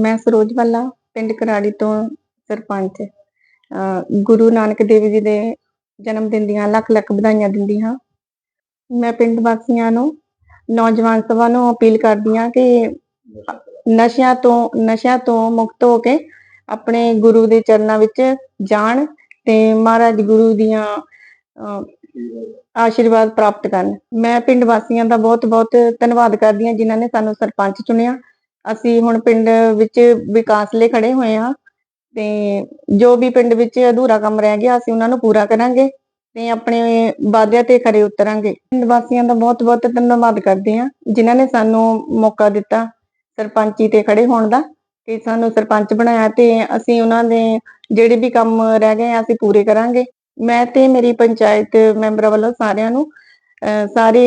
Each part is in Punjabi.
ਮੈਂ ਸਰੋਜ ਵਾਲਾ ਪਿੰਡ ਕਰਾੜੀ ਤੋਂ ਸਰਪੰਚ। ਅਹ ਗੁਰੂ ਨਾਨਕ ਦੇਵ ਜੀ ਦੇ ਜਨਮ ਦਿਨ ਦੀਆਂ ਲੱਖ ਲੱਖ ਵਧਾਈਆਂ ਦਿੰਦੀ ਹਾਂ। ਮੈਂ ਪਿੰਡ ਵਾਸੀਆਂ ਨੂੰ ਨੌਜਵਾਨ ਸਭਾ ਨੂੰ ਅਪੀਲ ਕਰਦੀ ਹਾਂ ਕਿ ਨਸ਼ਿਆਂ ਤੋਂ ਨਸ਼ਿਆਂ ਤੋਂ ਮੁਕਤ ਹੋ ਕੇ ਆਪਣੇ ਗੁਰੂ ਦੇ ਚਰਨਾਂ ਵਿੱਚ ਜਾਣ ਤੇ ਮਹਾਰਾਜ ਗੁਰੂ ਦੀਆਂ ਅਹ, ਆਸ਼ੀਰਵਾਦ ਪ੍ਰਾਪਤ ਕਰਨ। ਮੈਂ ਪਿੰਡ ਵਾਸੀਆਂ ਦਾ ਬਹੁਤ ਬਹੁਤ ਧੰਨਵਾਦ ਕਰਦੀ ਹਾਂ ਜਿਨ੍ਹਾਂ ਨੇ ਸਾਨੂੰ ਸਰਪੰਚ ਚੁਣਿਆ। ਅਸੀਂ ਹੁਣ ਪਿੰਡ ਵਿੱਚ ਵਿਕਾਸ ਲਈ ਖੜੇ ਹੋਏ ਹਾਂ ਤੇ ਜੋ ਵੀ ਪਿੰਡ ਵਿੱਚ ਅਧੂਰਾ ਕੰਮ ਰਹਿ ਗਿਆ, ਅਸੀਂ ਉਹਨਾਂ ਨੂੰ ਪੂਰਾ ਕਰਾਂਗੇ ਤੇ ਆਪਣੇ ਵਾਅਦਿਆਂ ਤੇ ਖਰੇ ਉਤਰਾਂਗੇ। ਪਿੰਡ ਵਾਸੀਆਂ ਦਾ ਬਹੁਤ ਬਹੁਤ ਧੰਨਵਾਦ ਕਰਦੇ ਹਾਂ ਜਿਨ੍ਹਾਂ ਨੇ ਸਾਨੂੰ ਮੌਕਾ ਦਿੱਤਾ ਸਰਪੰਚੀ ਤੇ ਖੜੇ ਹੋਣ ਦਾ ਤੇ ਸਾਨੂੰ ਸਰਪੰਚ ਬਣਾਇਆ ਤੇ ਅਸੀਂ ਉਹਨਾਂ ਦੇ ਜਿਹੜੇ ਵੀ ਕੰਮ ਰਹਿ ਗਏ ਆ, ਅਸੀਂ ਪੂਰੇ ਕਰਾਂਗੇ। ਮੈਂ ਤੇ ਮੇਰੀ ਪੰਚਾਇਤ ਮੈਂਬਰਾਂ ਵੱਲੋਂ ਸਾਰਿਆਂ ਨੂੰ, ਅਹ ਸਾਰੇ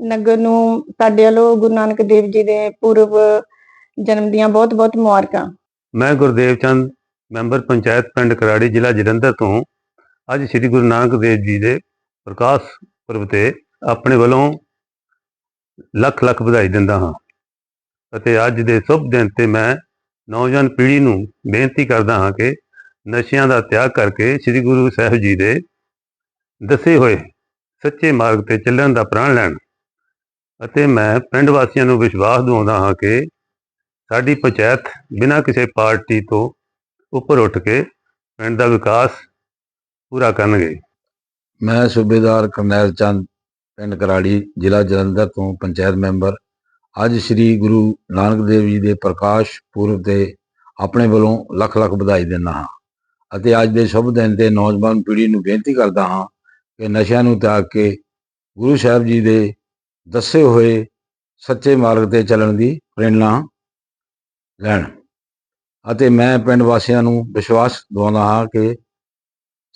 ਨਗਰ ਨੂੰ ਸਾਡੇ ਵੱਲੋਂ ਗੁਰੂ ਨਾਨਕ ਦੇਵ ਜੀ ਦੇ ਪੂਰਵ ਜਨਮ ਦੀਆਂ ਬਹੁਤ ਬਹੁਤ ਮੁਬਾਰਕਾਂ। ਮੈਂ ਗੁਰਦੇਵ ਚੰਦ, ਮੈਂਬਰ ਪੰਚਾਇਤ ਪਿੰਡ ਕਰਾੜੀ, ਜ਼ਿਲ੍ਹਾ ਜਲੰਧਰ ਤੋਂ ਅੱਜ ਸ੍ਰੀ ਗੁਰੂ ਨਾਨਕ ਦੇਵ ਜੀ ਦੇ ਪ੍ਰਕਾਸ਼ ਪੁਰਬ ਤੇ ਆਪਣੇ ਵੱਲੋਂ ਲੱਖ ਲੱਖ ਵਧਾਈ ਦਿੰਦਾ ਹਾਂ। ਅਤੇ ਅੱਜ ਦੇ ਸ਼ੁਭ ਦਿਨ ਤੇ ਮੈਂ ਨੌਜਵਾਨ ਪੀੜ੍ਹੀ ਨੂੰ ਬੇਨਤੀ ਕਰਦਾ ਹਾਂ ਕਿ ਨਸ਼ਿਆਂ ਦਾ ਤਿਆਗ ਕਰਕੇ ਸ੍ਰੀ ਗੁਰੂ ਸਾਹਿਬ ਜੀ ਦੇ ਦੱਸੇ ਹੋਏ ਸੱਚੇ ਮਾਰਗ ਤੇ ਚੱਲਣ ਦਾ ਪ੍ਰਣ ਲੈਣ। ਅਤੇ ਮੈਂ ਪਿੰਡ ਵਾਸੀਆਂ ਨੂੰ ਵਿਸ਼ਵਾਸ ਦਿਵਾਉਂਦਾ ਹਾਂ ਕਿ ਸਾਡੀ ਪੰਚਾਇਤ ਬਿਨਾਂ ਕਿਸੇ ਪਾਰਟੀ ਤੋਂ ਉੱਪਰ ਉੱਠ ਕੇ ਪਿੰਡ ਦਾ ਵਿਕਾਸ ਪੂਰਾ ਕਰਨਗੇ। ਮੈਂ ਸੂਬੇਦਾਰ ਕਰਨੈਲ ਚੰਦ, ਪਿੰਡ ਕਰਾੜੀ ਜ਼ਿਲ੍ਹਾ ਜਲੰਧਰ ਤੋਂ ਪੰਚਾਇਤ ਮੈਂਬਰ। ਅੱਜ ਸ੍ਰੀ ਗੁਰੂ ਨਾਨਕ ਦੇਵ ਜੀ ਦੇ ਪ੍ਰਕਾਸ਼ ਪੁਰਬ ਤੇ ਆਪਣੇ ਵੱਲੋਂ ਲੱਖ ਲੱਖ ਵਧਾਈ ਦਿੰਦਾ ਹਾਂ ਅਤੇ ਅੱਜ ਦੇ ਸ਼ੁਭ ਦਿਨ ਤੇ ਨੌਜਵਾਨ ਪੀੜ੍ਹੀ ਨੂੰ ਬੇਨਤੀ ਕਰਦਾ ਹਾਂ ਕਿ ਨਸ਼ਿਆਂ ਨੂੰ ਤਿਆਗ ਕੇ ਗੁਰੂ ਸਾਹਿਬ ਜੀ ਦੇ ਦੱਸੇ ਹੋਏ ਸੱਚੇ ਮਾਰਗ ਤੇ ਚੱਲਣ ਦੀ ਪ੍ਰੇਰਣਾ ਲੈਣ। ਅਤੇ ਮੈਂ ਪਿੰਡ ਵਾਸੀਆਂ ਨੂੰ ਵਿਸ਼ਵਾਸ ਦਿਵਾਉਂਦਾ ਹਾਂ ਕਿ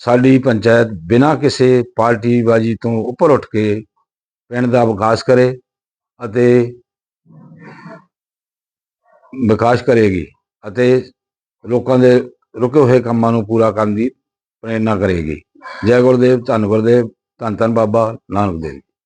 ਸਾਡੀ ਪੰਚਾਇਤ ਬਿਨਾਂ ਕਿਸੇ ਪਾਰਟੀਬਾਜ਼ੀ ਤੋਂ ਉੱਪਰ ਉੱਠ ਕੇ ਪਿੰਡ ਦਾ ਵਿਕਾਸ ਕਰੇ ਅਤੇ ਵਿਕਾਸ ਕਰੇਗੀ ਅਤੇ ਲੋਕਾਂ ਦੇ ਰੁਕੇ ਹੋਏ ਕੰਮਾਂ ਨੂੰ ਪੂਰਾ ਕਰਨ ਦੀ ਪ੍ਰੇਰਣਾ ਕਰੇਗੀ। ਜੈ ਗੁਰਦੇਵ, ਧੰਨ ਗੁਰਦੇਵ, ਧੰਨ ਧੰਨ ਬਾਬਾ ਨਾਨਕ ਦੇਵ।